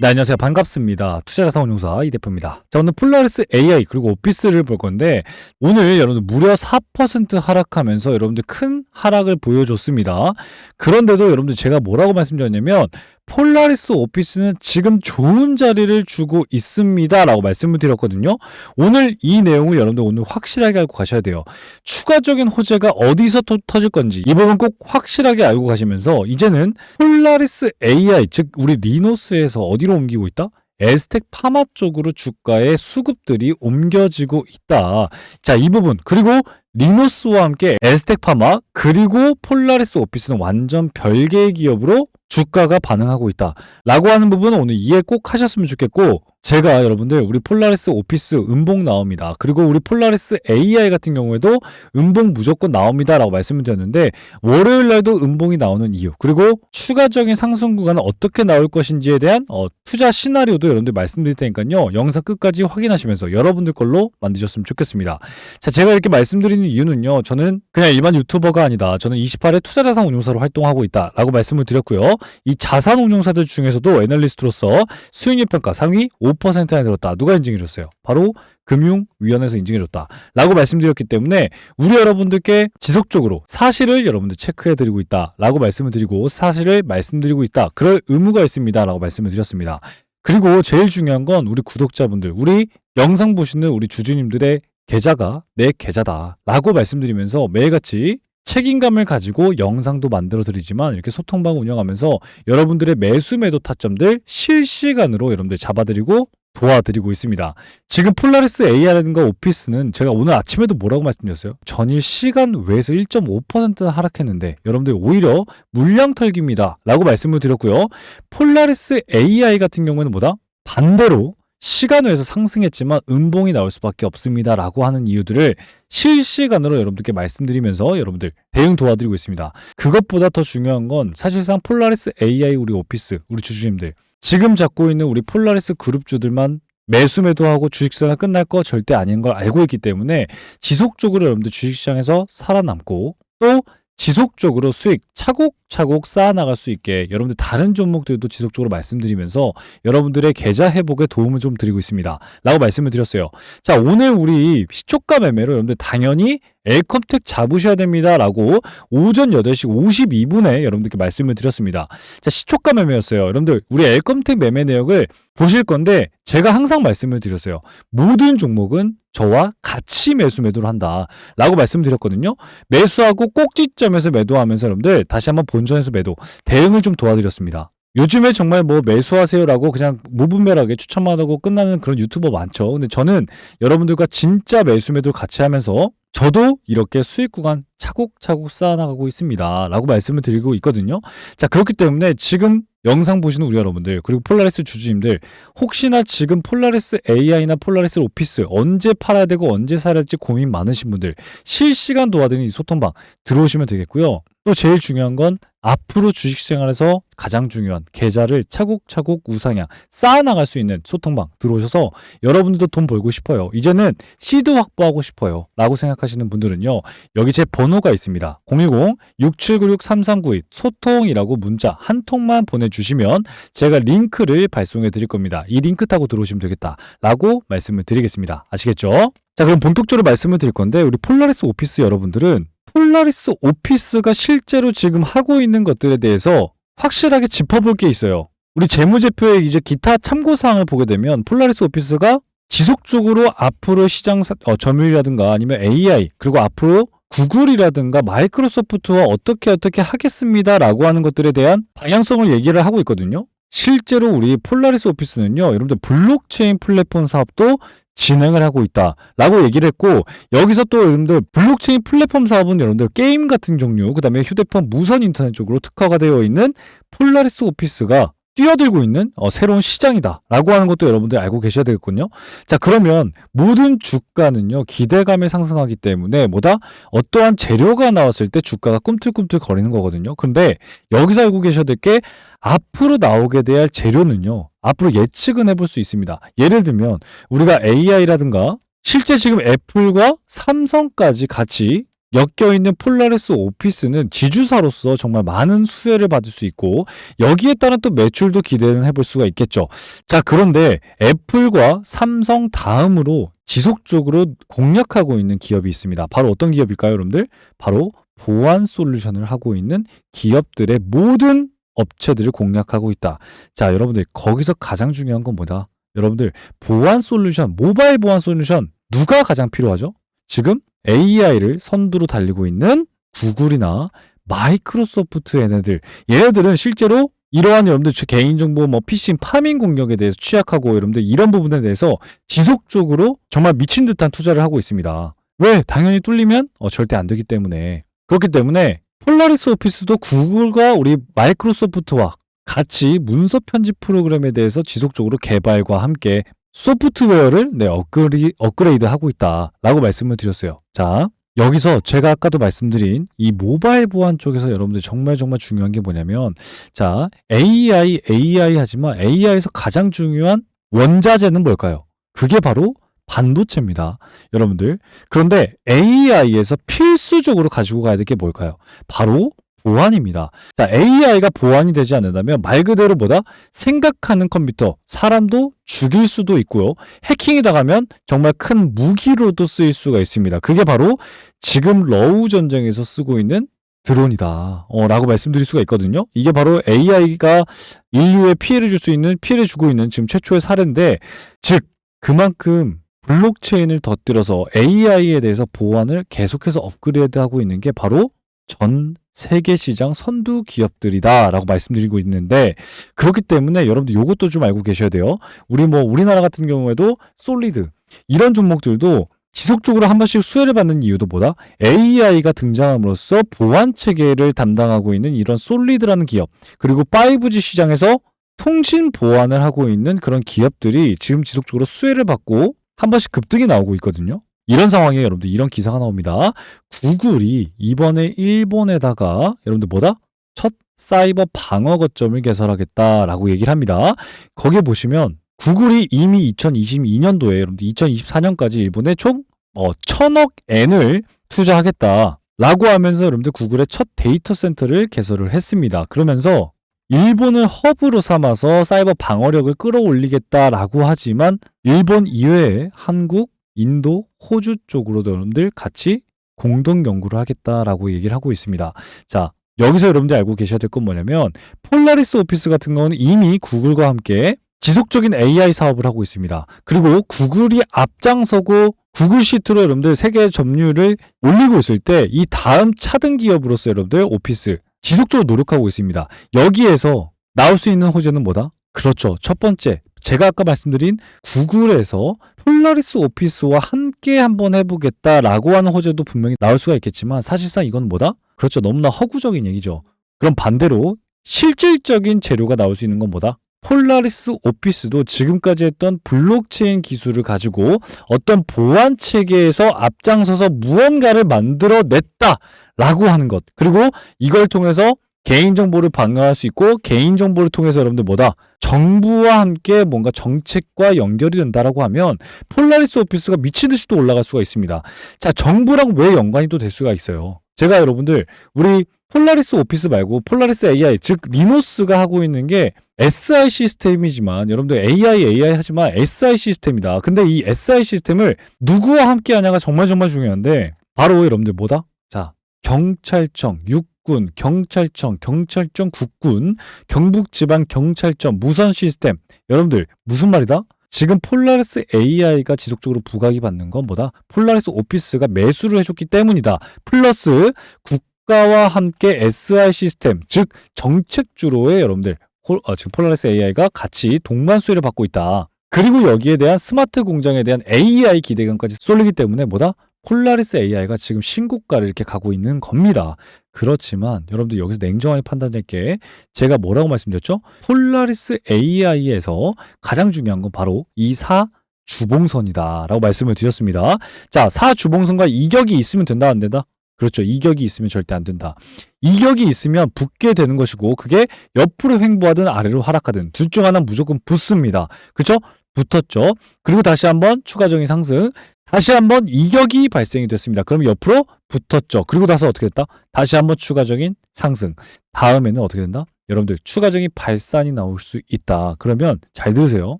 네, 안녕하세요. 반갑습니다. 투자자산 운용사 이 대표입니다. 자, 오늘 폴라리스 AI 그리고 오피스를 볼 건데 오늘 여러분들 무려 4% 하락하면서 여러분들 큰 하락을 보여줬습니다. 그런데도 여러분들 제가 뭐라고 말씀드렸냐면 폴라리스 오피스는 지금 좋은 자리를 주고 있습니다. 라고 말씀을 드렸거든요. 오늘 이 내용을 여러분들 오늘 확실하게 알고 가셔야 돼요. 추가적인 호재가 어디서 터, 터질 건지 이 부분 꼭 확실하게 알고 가시면서 이제는 폴라리스 AI 즉 우리 리노스에서 어디로 옮기고 있다? 에스텍 파마 쪽으로 주가의 수급들이 옮겨지고 있다. 자, 이 부분 그리고 리노스와 함께 에스텍 파마 그리고 폴라리스 오피스는 완전 별개의 기업으로 주가가 반응하고 있다. 라고 하는 부분은 오늘 이해 꼭 하셨으면 좋겠고 제가 여러분들 우리 폴라리스 오피스 음봉 나옵니다. 그리고 우리 폴라리스 AI 같은 경우에도 음봉 무조건 나옵니다. 라고 말씀을 드렸는데 월요일 날도 음봉이 나오는 이유 그리고 추가적인 상승 구간은 어떻게 나올 것인지에 대한 어, 투자 시나리오도 여러분들 말씀드릴 테니까요. 영상 끝까지 확인하시면서 여러분들 걸로 만드셨으면 좋겠습니다. 자, 제가 이렇게 말씀드리는 이유는요. 저는 그냥 일반 유튜버가 아니다. 저는 28회 투자자산 운용사로 활동하고 있다. 라고 말씀을 드렸고요. 이 자산 운용사들 중에서도 애널리스트로서 수익률 평가 상위 5% 안에 들었다. 누가 인증해줬어요? 바로 금융위원회에서 인증해줬다. 라고 말씀드렸기 때문에 우리 여러분들께 지속적으로 사실을 여러분들 체크해드리고 있다. 라고 말씀을 드리고 사실을 말씀드리고 있다. 그럴 의무가 있습니다. 라고 말씀을 드렸습니다. 그리고 제일 중요한 건 우리 구독자분들, 우리 영상 보시는 우리 주주님들의 계좌가 내 계좌다. 라고 말씀드리면서 매일같이 책임감을 가지고 영상도 만들어 드리지만 이렇게 소통방 운영하면서 여러분들의 매수 매도 타점들 실시간으로 여러분들 잡아드리고 도와드리고 있습니다. 지금 폴라리스 AR라든가 오피스는 제가 오늘 아침에도 뭐라고 말씀드렸어요? 전일 시간 외에서 1.5% 하락했는데 여러분들 오히려 물량 털기입니다. 라고 말씀을 드렸고요. 폴라리스 AI 같은 경우에는 뭐다? 반대로 시간 외에서 상승했지만 음봉이 나올 수밖에 없습니다. 라고 하는 이유들을 실시간으로 여러분들께 말씀드리면서 여러분들 대응 도와드리고 있습니다. 그것보다 더 중요한 건 사실상 폴라리스 AI 우리 오피스, 우리 주주님들 지금 잡고 있는 우리 폴라리스 그룹주들만 매수 매도하고 주식시장이 끝날 거 절대 아닌 걸 알고 있기 때문에 지속적으로 여러분들 주식시장에서 살아남고 또 지속적으로 수익 차곡 차곡 쌓아나갈 수 있게 여러분들 다른 종목들도 지속적으로 말씀드리면서 여러분들의 계좌 회복에 도움을 좀 드리고 있습니다. 라고 말씀을 드렸어요. 자, 오늘 우리 시초가 매매로 여러분들 당연히 엘컴텍 잡으셔야 됩니다. 라고 오전 8시 52분에 여러분들께 말씀을 드렸습니다. 자, 시초가 매매였어요. 여러분들, 우리 엘컴텍 매매 내역을 보실 건데 제가 항상 말씀을 드렸어요. 모든 종목은 저와 같이 매수 매도를 한다. 라고 말씀드렸거든요. 매수하고 꼭지점에서 매도하면서 여러분들 다시 한번 본전에서 매도 대응을 좀 도와드렸습니다. 요즘에 정말 뭐 매수하세요라고 그냥 무분별하게 추천만 하고 끝나는 그런 유튜버 많죠. 근데 저는 여러분들과 진짜 매수 매도 같이 하면서 저도 이렇게 수익 구간 차곡차곡 쌓아나가고 있습니다. 라고 말씀을 드리고 있거든요. 자, 그렇기 때문에 지금 영상 보시는 우리 여러분들, 그리고 폴라리스 주주님들, 혹시나 지금 폴라리스 AI나 폴라리스 오피스 언제 팔아야 되고 언제 사야 할지 고민 많으신 분들, 실시간 도와드리는 이 소통방 들어오시면 되겠고요. 또 제일 중요한 건 앞으로 주식생활에서 가장 중요한 계좌를 차곡차곡 우상향 쌓아나갈 수 있는 소통방 들어오셔서 여러분들도 돈 벌고 싶어요. 이제는 시드 확보하고 싶어요. 라고 생각하시는 분들은요. 여기 제 번호가 있습니다. 010-6796-3392 소통이라고 문자 한 통만 보내주시면 제가 링크를 발송해 드릴 겁니다. 이 링크 타고 들어오시면 되겠다. 라고 말씀을 드리겠습니다. 아시겠죠? 자, 그럼 본격적으로 말씀을 드릴 건데 우리 폴라리스 오피스 여러분들은 폴라리스 오피스가 실제로 지금 하고 있는 것들에 대해서 확실하게 짚어볼 게 있어요. 우리 재무제표의 이제 기타 참고사항을 보게 되면 폴라리스 오피스가 지속적으로 앞으로 시장 사- 어, 점유율이라든가 아니면 AI 그리고 앞으로 구글이라든가 마이크로소프트와 어떻게 어떻게 하겠습니다라고 하는 것들에 대한 방향성을 얘기를 하고 있거든요. 실제로 우리 폴라리스 오피스는요, 여러분들 블록체인 플랫폼 사업도 진행을 하고 있다라고 얘기를 했고 여기서 또 여러분들 블록체인 플랫폼 사업은 여러분들 게임 같은 종류 그다음에 휴대폰 무선 인터넷 쪽으로 특화가 되어 있는 폴라리스 오피스가 뛰어들고 있는 어, 새로운 시장이다라고 하는 것도 여러분들 알고 계셔야 되겠군요. 자 그러면 모든 주가는요 기대감에 상승하기 때문에 뭐다 어떠한 재료가 나왔을 때 주가가 꿈틀꿈틀 거리는 거거든요. 근데 여기서 알고 계셔야 될 게 앞으로 나오게 될 재료는요 앞으로 예측은 해볼 수 있습니다. 예를 들면 우리가 AI라든가 실제 지금 애플과 삼성까지 같이 엮여 있는 폴라리스 오피스는 지주사로서 정말 많은 수혜를 받을 수 있고 여기에 따른 또 매출도 기대는 해볼 수가 있겠죠. 자, 그런데 애플과 삼성 다음으로 지속적으로 공략하고 있는 기업이 있습니다. 바로 어떤 기업일까요, 여러분들? 바로 보안 솔루션을 하고 있는 기업들의 모든 업체들을 공략하고 있다. 자, 여러분들 거기서 가장 중요한 건 뭐다? 여러분들 보안 솔루션, 모바일 보안 솔루션 누가 가장 필요하죠? 지금 AI를 선두로 달리고 있는 구글이나 마이크로소프트 얘네들 얘네들은 실제로 이러한 여러분들 제 개인정보 뭐 피싱 파밍 공격에 대해서 취약하고 여러분들 이런 부분에 대해서 지속적으로 정말 미친 듯한 투자를 하고 있습니다. 왜? 당연히 뚫리면 어, 절대 안 되기 때문에 그렇기 때문에 폴라리스 오피스도 구글과 우리 마이크로소프트와 같이 문서 편집 프로그램에 대해서 지속적으로 개발과 함께 소프트웨어를 네, 업그레이, 업그레이드 하고 있다라고 말씀을 드렸어요. 자, 여기서 제가 아까도 말씀드린 이 모바일 보안 쪽에서 여러분들 정말 정말 중요한 게 뭐냐면 자, AI, AI 하지만 AI에서 가장 중요한 원자재는 뭘까요? 그게 바로 반도체입니다. 여러분들. 그런데 AI에서 필수적으로 가지고 가야 될 게 뭘까요? 바로 보안입니다. 자, AI가 보안이 되지 않는다면 말 그대로 뭐다? 생각하는 컴퓨터, 사람도 죽일 수도 있고요. 해킹이 당하면 정말 큰 무기로도 쓰일 수가 있습니다. 그게 바로 지금 러우 전쟁에서 쓰고 있는 드론이다. 어, 라고 말씀드릴 수가 있거든요. 이게 바로 AI가 인류에 피해를 줄 수 있는, 피해를 주고 있는 지금 최초의 사례인데, 즉, 그만큼 블록체인을 덧들어서 AI에 대해서 보안을 계속해서 업그레이드하고 있는 게 바로 전 세계 시장 선두 기업들이다라고 말씀드리고 있는데 그렇기 때문에 여러분들 이것도 좀 알고 계셔야 돼요. 우리 뭐 우리나라 같은 경우에도 솔리드 이런 종목들도 지속적으로 한 번씩 수혜를 받는 이유도 뭐다? AI가 등장함으로써 보안 체계를 담당하고 있는 이런 솔리드라는 기업 그리고 5G 시장에서 통신 보안을 하고 있는 그런 기업들이 지금 지속적으로 수혜를 받고 한 번씩 급등이 나오고 있거든요. 이런 상황에 여러분들 이런 기사가 나옵니다. 구글이 이번에 일본에다가 여러분들 뭐다? 첫 사이버 방어 거점을 개설하겠다라고 얘기를 합니다. 거기에 보시면 구글이 이미 2022년도에 여러분들 2024년까지 일본에 총 어, 천억 엔을 투자하겠다 라고 하면서 여러분들 구글의 첫 데이터 센터를 개설을 했습니다. 그러면서 일본을 허브로 삼아서 사이버 방어력을 끌어올리겠다라고 하지만 일본 이외에 한국, 인도, 호주 쪽으로도 여러분들 같이 공동 연구를 하겠다라고 얘기를 하고 있습니다. 자, 여기서 여러분들 알고 계셔야 될 건 뭐냐면 폴라리스 오피스 같은 경우는 이미 구글과 함께 지속적인 AI 사업을 하고 있습니다. 그리고 구글이 앞장서고 구글 시트로 여러분들 세계 점유율을 올리고 있을 때 이 다음 차등 기업으로서 여러분들 오피스 지속적으로 노력하고 있습니다. 여기에서 나올 수 있는 호재는 뭐다? 그렇죠. 첫 번째, 제가 아까 말씀드린 구글에서 폴라리스 오피스와 함께 한번 해보겠다라고 하는 호재도 분명히 나올 수가 있겠지만 사실상 이건 뭐다? 그렇죠. 너무나 허구적인 얘기죠. 그럼 반대로 실질적인 재료가 나올 수 있는 건 뭐다? 폴라리스 오피스도 지금까지 했던 블록체인 기술을 가지고 어떤 보안 체계에서 앞장서서 무언가를 만들어냈다라고 하는 것. 그리고 이걸 통해서 개인정보를 방어할 수 있고 개인정보를 통해서 여러분들 뭐다? 정부와 함께 뭔가 정책과 연결이 된다라고 하면 폴라리스 오피스가 미친 듯이 또 올라갈 수가 있습니다. 자, 정부랑 왜 연관이 또 될 수가 있어요? 제가 여러분들 우리 폴라리스 오피스 말고 폴라리스 AI 즉 리노스가 하고 있는 게 SI 시스템이지만 여러분들 AI AI 하지만 SI 시스템이다. 근데 이 SI 시스템을 누구와 함께 하냐가 정말 정말 중요한데 바로 여러분들 뭐다? 자, 경찰청, 육 군, 경찰청, 경찰청 국군, 경북지방경찰청, 무선 시스템. 여러분들 무슨 말이다? 지금 폴라리스 AI가 지속적으로 부각이 받는 건 뭐다? 폴라리스 오피스가 매수를 해줬기 때문이다. 플러스 국가와 함께 SI 시스템, 즉 정책주로의 여러분들 폴- 어, 지금 폴라리스 AI가 같이 동반 수혜를 받고 있다. 그리고 여기에 대한 스마트 공장에 대한 AI 기대감까지 쏠리기 때문에 뭐다? 폴라리스 AI가 지금 신고가를 이렇게 가고 있는 겁니다. 그렇지만 여러분들 여기서 냉정하게 판단할 게 제가 뭐라고 말씀드렸죠? 폴라리스 AI에서 가장 중요한 건 바로 이사 주봉선이다라고 말씀을 드렸습니다. 자, 사 주봉선과 이격이 있으면 된다 안 된다? 그렇죠. 이격이 있으면 절대 안 된다. 이격이 있으면 붙게 되는 것이고 그게 옆으로 횡보하든 아래로 하락하든 둘 중 하나 무조건 붙습니다. 그렇죠? 붙었죠. 그리고 다시 한번 추가적인 상승. 다시 한번 이격이 발생이 됐습니다. 그럼 옆으로 붙었죠. 그리고 나서 어떻게 됐다? 다시 한번 추가적인 상승. 다음에는 어떻게 된다? 여러분들 추가적인 발산이 나올 수 있다. 그러면 잘 들으세요.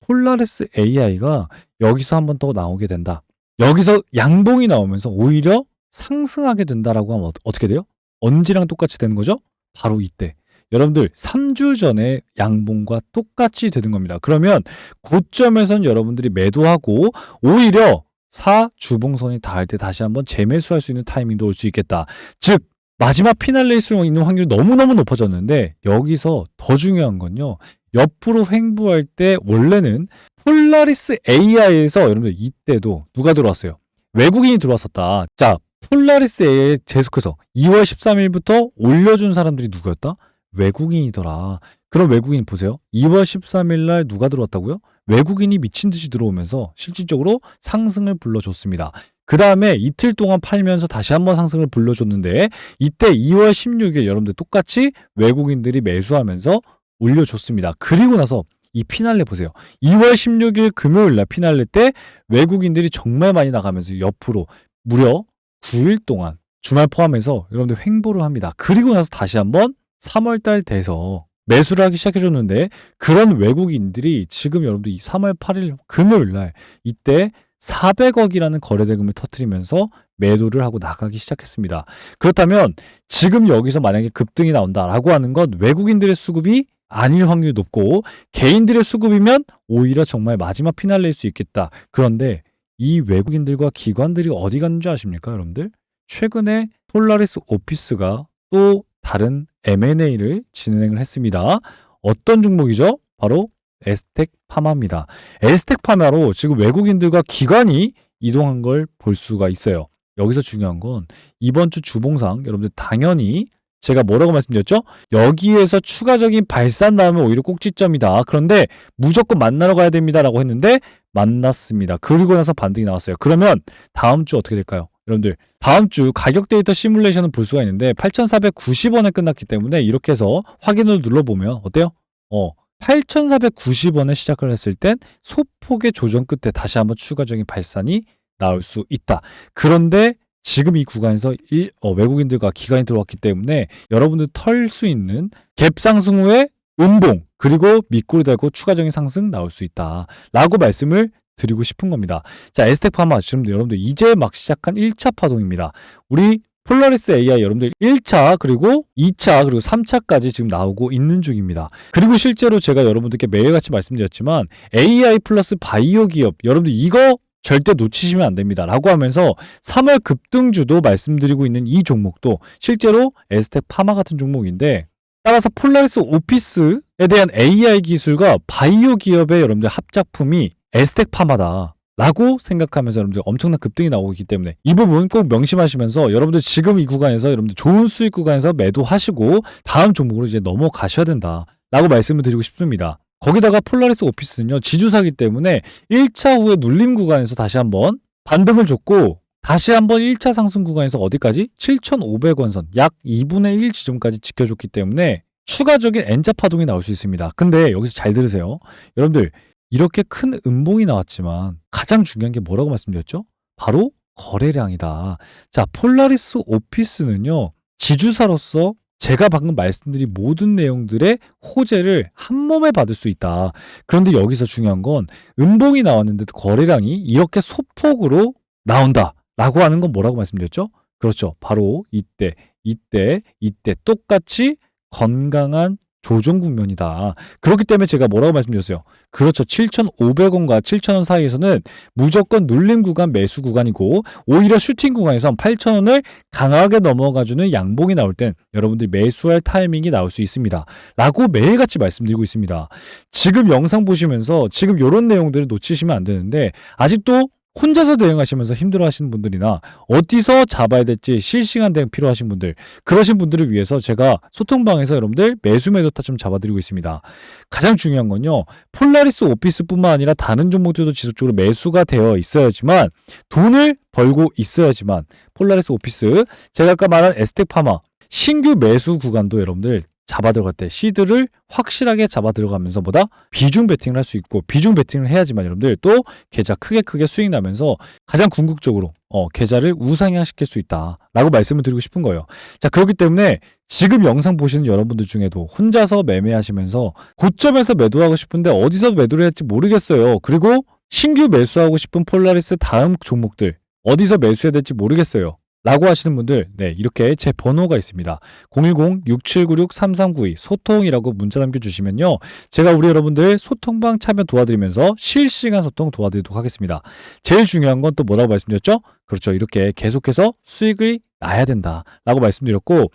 폴라리스 AI가 여기서 한번 더 나오게 된다. 여기서 양봉이 나오면서 오히려 상승하게 된다라고 하면 어- 어떻게 돼요? 언제랑 똑같이 되는 거죠? 바로 이때. 여러분들 3주 전에 양봉과 똑같이 되는 겁니다. 그러면 고점에선 여러분들이 매도하고 오히려 4 주봉선이 닿을 때 다시 한번 재매수할 수 있는 타이밍도 올 수 있겠다. 즉 마지막 피날레일 수 있는 확률이 너무너무 높아졌는데 여기서 더 중요한 건요. 옆으로 횡보할 때 원래는 폴라리스 AI에서 여러분들 이때도 누가 들어왔어요? 외국인이 들어왔었다. 자, 폴라리스 AI 계속해서 2월 13일부터 올려준 사람들이 누구였다? 외국인이더라. 그럼 외국인 보세요. 2월 13일 날 누가 들어왔다고요? 외국인이 미친 듯이 들어오면서 실질적으로 상승을 불러줬습니다. 그 다음에 이틀 동안 팔면서 다시 한번 상승을 불러줬는데 이때 2월 16일 여러분들 똑같이 외국인들이 매수하면서 올려줬습니다. 그리고 나서 이 피날레 보세요. 2월 16일 금요일 날 피날레 때 외국인들이 정말 많이 나가면서 옆으로 무려 9일 동안 주말 포함해서 여러분들 횡보를 합니다. 그리고 나서 다시 한번 3월 달 돼서 매수를 하기 시작해줬는데 그런 외국인들이 지금 여러분들 이 3월 8일 금요일 날 이때 400억이라는 거래대금을 터트리면서 매도를 하고 나가기 시작했습니다. 그렇다면 지금 여기서 만약에 급등이 나온다라고 하는 건 외국인들의 수급이 아닐 확률이 높고 개인들의 수급이면 오히려 정말 마지막 피날레일 수 있겠다. 그런데 이 외국인들과 기관들이 어디 갔는지 아십니까, 여러분들? 최근에 폴라리스 오피스가 또 다른 M&A를 진행을 했습니다. 어떤 종목이죠? 바로 에스텍 파마입니다. 에스텍 파마로 지금 외국인들과 기관이 이동한 걸 볼 수가 있어요. 여기서 중요한 건 이번 주 주봉상 여러분들 당연히 제가 뭐라고 말씀드렸죠? 여기에서 추가적인 발산 나오면 오히려 꼭지점이다. 그런데 무조건 만나러 가야 됩니다라고 했는데 만났습니다. 그리고 나서 반등이 나왔어요. 그러면 다음 주 어떻게 될까요? 여러분들 다음 주 가격 데이터 시뮬레이션을 볼 수가 있는데 8,490원에 끝났기 때문에 이렇게 해서 확인을 눌러보면 어때요? 어 8,490원에 시작을 했을 땐 소폭의 조정 끝에 다시 한번 추가적인 발산이 나올 수 있다. 그런데 지금 이 구간에서 일- 어, 외국인들과 기관이 들어왔기 때문에 여러분들 털 수 있는 갭 상승 후에 음봉 그리고 밑골이 달고 추가적인 상승 나올 수 있다. 라고 말씀을 드리고 싶은 겁니다. 자, 에스텍 파마 지금 여러분들 이제 막 시작한 1차 파동입니다. 우리 폴라리스 AI 여러분들 1차 그리고 2차 그리고 3차까지 지금 나오고 있는 중입니다. 그리고 실제로 제가 여러분들께 매일같이 말씀드렸지만 AI 플러스 바이오 기업 여러분들 이거 절대 놓치시면 안 됩니다. 라고 하면서 3월 급등주도 말씀드리고 있는 이 종목도 실제로 에스텍 파마 같은 종목인데 따라서 폴라리스 오피스에 대한 AI 기술과 바이오 기업의 여러분들 합작품이 에스텍 파마다. 라고 생각하면서 여러분들 엄청난 급등이 나오고 있기 때문에 이 부분 꼭 명심하시면서 여러분들 지금 이 구간에서 여러분들 좋은 수익 구간에서 매도하시고 다음 종목으로 이제 넘어가셔야 된다. 라고 말씀을 드리고 싶습니다. 거기다가 폴라리스 오피스는요, 지주사기 때문에 1차 후에 눌림 구간에서 다시 한번 반등을 줬고, 다시 한번 1차 상승 구간에서 어디까지? 7,500원 선, 약 2분의 1 지점까지 지켜줬기 때문에 추가적인 N자 파동이 나올 수 있습니다. 근데 여기서 잘 들으세요. 여러분들, 이렇게 큰 음봉이 나왔지만 가장 중요한 게 뭐라고 말씀드렸죠? 바로 거래량이다. 자, 폴라리스 오피스는요, 지주사로서 제가 방금 말씀드린 모든 내용들의 호재를 한 몸에 받을 수 있다. 그런데 여기서 중요한 건 음봉이 나왔는데도 거래량이 이렇게 소폭으로 나온다. 라고 하는 건 뭐라고 말씀드렸죠? 그렇죠. 바로 이때, 이때, 이때 똑같이 건강한 조정 국면이다. 그렇기 때문에 제가 뭐라고 말씀드렸어요? 그렇죠. 7,500원과 7,000원 사이에서는 무조건 눌림 구간 매수 구간이고 오히려 슈팅 구간에선 8,000원을 강하게 넘어가주는 양봉이 나올 땐 여러분들이 매수할 타이밍이 나올 수 있습니다. 라고 매일같이 말씀드리고 있습니다. 지금 영상 보시면서 지금 이런 내용들을 놓치시면 안 되는데 아직도 혼자서 대응하시면서 힘들어 하시는 분들이나 어디서 잡아야 될지 실시간 대응 필요하신 분들 그러신 분들을 위해서 제가 소통방에서 여러분들 매수 매도타 좀 잡아드리고 있습니다. 가장 중요한 건요. 폴라리스 오피스뿐만 아니라 다른 종목들도 지속적으로 매수가 되어 있어야지만 돈을 벌고 있어야지만 폴라리스 오피스 제가 아까 말한 에스텍 파마 신규 매수 구간도 여러분들 잡아 들어갈 때 시드를 확실하게 잡아 들어가면서 보다 비중 베팅을 할 수 있고 비중 베팅을 해야지만 여러분들 또 계좌 크게 크게 수익 나면서 가장 궁극적으로 어, 계좌를 우상향시킬 수 있다라고 말씀을 드리고 싶은 거예요. 자, 그렇기 때문에 지금 영상 보시는 여러분들 중에도 혼자서 매매하시면서 고점에서 매도하고 싶은데 어디서 매도를 할지 모르겠어요. 그리고 신규 매수하고 싶은 폴라리스 다음 종목들 어디서 매수해야 될지 모르겠어요. 라고 하시는 분들, 네, 이렇게 제 번호가 있습니다. 010-6796-3392 소통이라고 문자 남겨주시면요. 제가 우리 여러분들 소통방 참여 도와드리면서 실시간 소통 도와드리도록 하겠습니다. 제일 중요한 건 또 뭐라고 말씀드렸죠? 그렇죠. 이렇게 계속해서 수익을 나야 된다. 라고 말씀드렸고,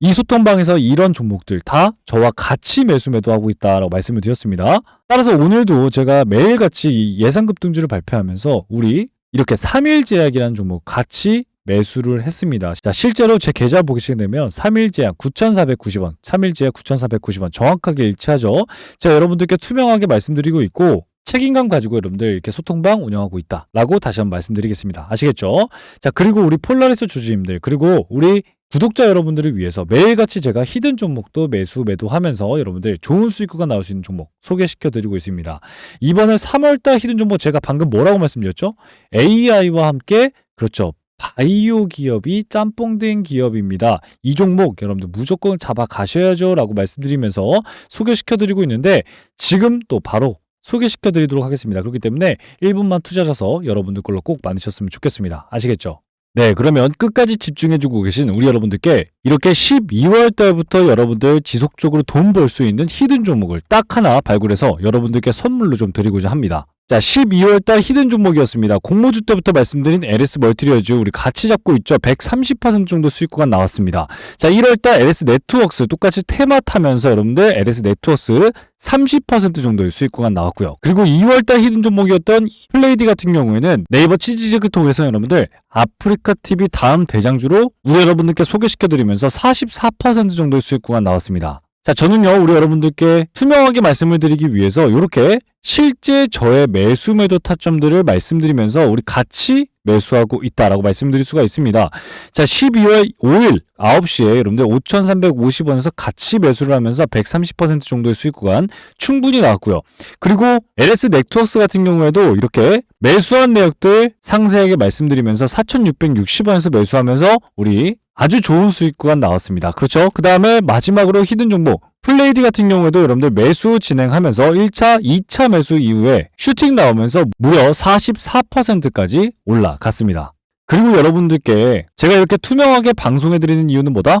이 소통방에서 이런 종목들 다 저와 같이 매수 매도하고 있다라고 말씀을 드렸습니다. 따라서 오늘도 제가 매일같이 이 예상급 등주를 발표하면서 우리 이렇게 3일 제약이라는 종목 같이 매수를 했습니다. 자, 실제로 제 계좌 보시게 되면 3일 제약 9,490원, 3일 제약 9,490원 정확하게 일치하죠. 제가 여러분들께 투명하게 말씀드리고 있고 책임감 가지고 여러분들 이렇게 소통방 운영하고 있다 라고 다시 한번 말씀드리겠습니다. 아시겠죠? 자, 그리고 우리 폴라리스 주주님들 그리고 우리 구독자 여러분들을 위해서 매일같이 제가 히든 종목도 매수 매도하면서 여러분들 좋은 수익구가 나올 수 있는 종목 소개시켜 드리고 있습니다. 이번에 3월달 히든 종목 제가 방금 뭐라고 말씀드렸죠? AI와 함께 그렇죠. 바이오 기업이 짬뽕 된 기업입니다. 이 종목 여러분들 무조건 잡아 가셔야죠 라고 말씀드리면서 소개시켜 드리고 있는데 지금 또 바로 소개시켜 드리도록 하겠습니다. 그렇기 때문에 1분만 투자하셔서 여러분들 걸로 꼭 많으셨으면 좋겠습니다. 아시겠죠? 네, 그러면 끝까지 집중해주고 계신 우리 여러분들께 이렇게 12월 달부터 여러분들 지속적으로 돈 벌 수 있는 히든 종목을 딱 하나 발굴해서 여러분들께 선물로 좀 드리고자 합니다. 자, 12월 달 히든 종목이었습니다. 공모주 때부터 말씀드린 LS 멀티리어즈 우리 같이 잡고 있죠. 130% 정도 수익 구간 나왔습니다. 자, 1월 달 LS 네트워크스 똑같이 테마 타면서 여러분들 LS 네트워크스 30% 정도의 수익 구간 나왔고요. 그리고 2월 달 히든 종목이었던 플레이디 같은 경우에는 네이버 치즈직을 통해서 여러분들 아프리카 TV 다음 대장주로 우리 여러분들께 소개시켜 드리면서 44% 정도의 수익 구간 나왔습니다. 자, 저는요, 우리 여러분들께 투명하게 말씀을 드리기 위해서 이렇게 실제 저의 매수 매도 타점들을 말씀드리면서 우리 같이 매수하고 있다라고 말씀드릴 수가 있습니다. 자, 12월 5일 9시에 여러분들 5,350원에서 같이 매수를 하면서 130% 정도의 수익 구간 충분히 나왔고요. 그리고 LS 네트워크스 같은 경우에도 이렇게 매수한 내역들 상세하게 말씀드리면서 4,660원에서 매수하면서 우리 아주 좋은 수익 구간 나왔습니다. 그렇죠? 그 다음에 마지막으로 히든 종목 플레이디 같은 경우에도 여러분들 매수 진행하면서 1차, 2차 매수 이후에 슈팅 나오면서 무려 44%까지 올라갔습니다. 그리고 여러분들께 제가 이렇게 투명하게 방송해드리는 이유는 뭐다?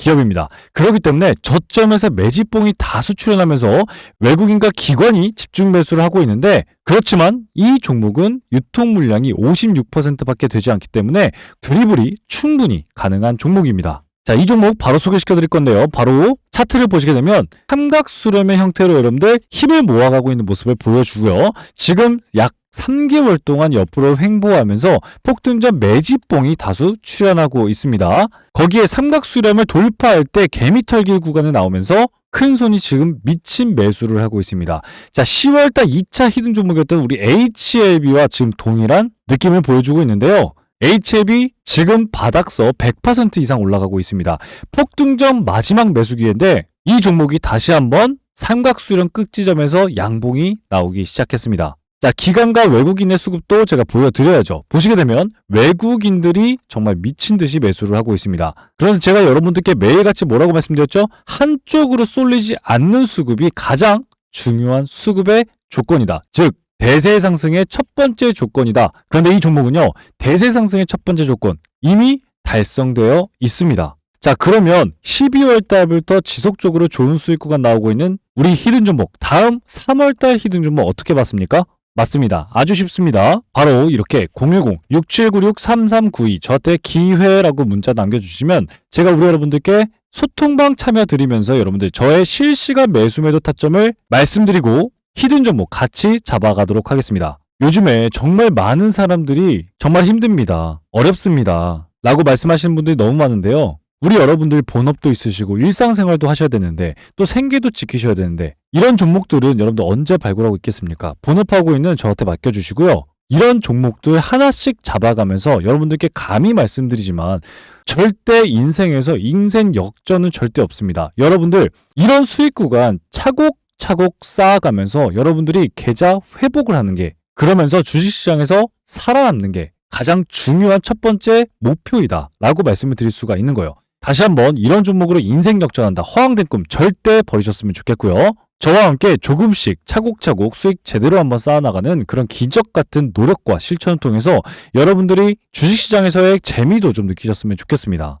기업입니다. 그렇기 때문에 저점에서 매집봉이 다수 출현하면서 외국인과 기관이 집중 매수를 하고 있는데 그렇지만 이 종목은 유통 물량이 56%밖에 되지 않기 때문에 드리블이 충분히 가능한 종목입니다. 자, 이 종목 바로 소개시켜 드릴 건데요. 바로 차트를 보시게 되면 삼각수렴의 형태로 여러분들 힘을 모아가고 있는 모습을 보여주고요. 지금 약 3개월 동안 옆으로 횡보하면서 폭등전 매집봉이 다수 출현하고 있습니다. 거기에 삼각수렴을 돌파할 때 개미털기 구간에 나오면서 큰 손이 지금 미친 매수를 하고 있습니다. 자, 10월달 2차 히든 종목이었던 우리 HLB와 지금 동일한 느낌을 보여주고 있는데요. HLB 지금 바닥서 100% 이상 올라가고 있습니다. 폭등전 마지막 매수기인데 이 종목이 다시 한번 삼각수렴 끝지점에서 양봉이 나오기 시작했습니다. 자, 기관과 외국인의 수급도 제가 보여드려야죠. 보시게 되면 외국인들이 정말 미친 듯이 매수를 하고 있습니다. 그런데 제가 여러분들께 매일같이 뭐라고 말씀드렸죠? 한쪽으로 쏠리지 않는 수급이 가장 중요한 수급의 조건이다. 즉, 대세 상승의 첫 번째 조건이다. 그런데 이 종목은요, 대세 상승의 첫 번째 조건 이미 달성되어 있습니다. 자, 그러면 12월 달부터 지속적으로 좋은 수익 구간 나오고 있는 우리 히든 종목, 다음 3월 달 히든 종목 어떻게 봤습니까? 맞습니다. 아주 쉽습니다. 바로 이렇게 010-6796-3392 저한테 기회라고 문자 남겨주시면 제가 우리 여러분들께 소통방 참여 드리면서 여러분들 저의 실시간 매수 매도 타점을 말씀드리고 히든 종목 같이 잡아가도록 하겠습니다. 요즘에 정말 많은 사람들이 정말 힘듭니다. 어렵습니다. 라고 말씀하시는 분들이 너무 많은데요. 우리 여러분들 본업도 있으시고 일상생활도 하셔야 되는데 또 생계도 지키셔야 되는데 이런 종목들은 여러분들 언제 발굴하고 있겠습니까? 본업하고 있는 저한테 맡겨주시고요. 이런 종목들 하나씩 잡아가면서 여러분들께 감히 말씀드리지만 절대 인생에서 인생 역전은 절대 없습니다. 여러분들 이런 수익 구간 차곡차곡 쌓아가면서 여러분들이 계좌 회복을 하는 게 그러면서 주식시장에서 살아남는 게 가장 중요한 첫 번째 목표이다 라고 말씀을 드릴 수가 있는 거예요. 다시 한번 이런 종목으로 인생 역전한다 허황된 꿈 절대 버리셨으면 좋겠고요. 저와 함께 조금씩 차곡차곡 수익 제대로 한번 쌓아나가는 그런 기적 같은 노력과 실천을 통해서 여러분들이 주식시장에서의 재미도 좀 느끼셨으면 좋겠습니다.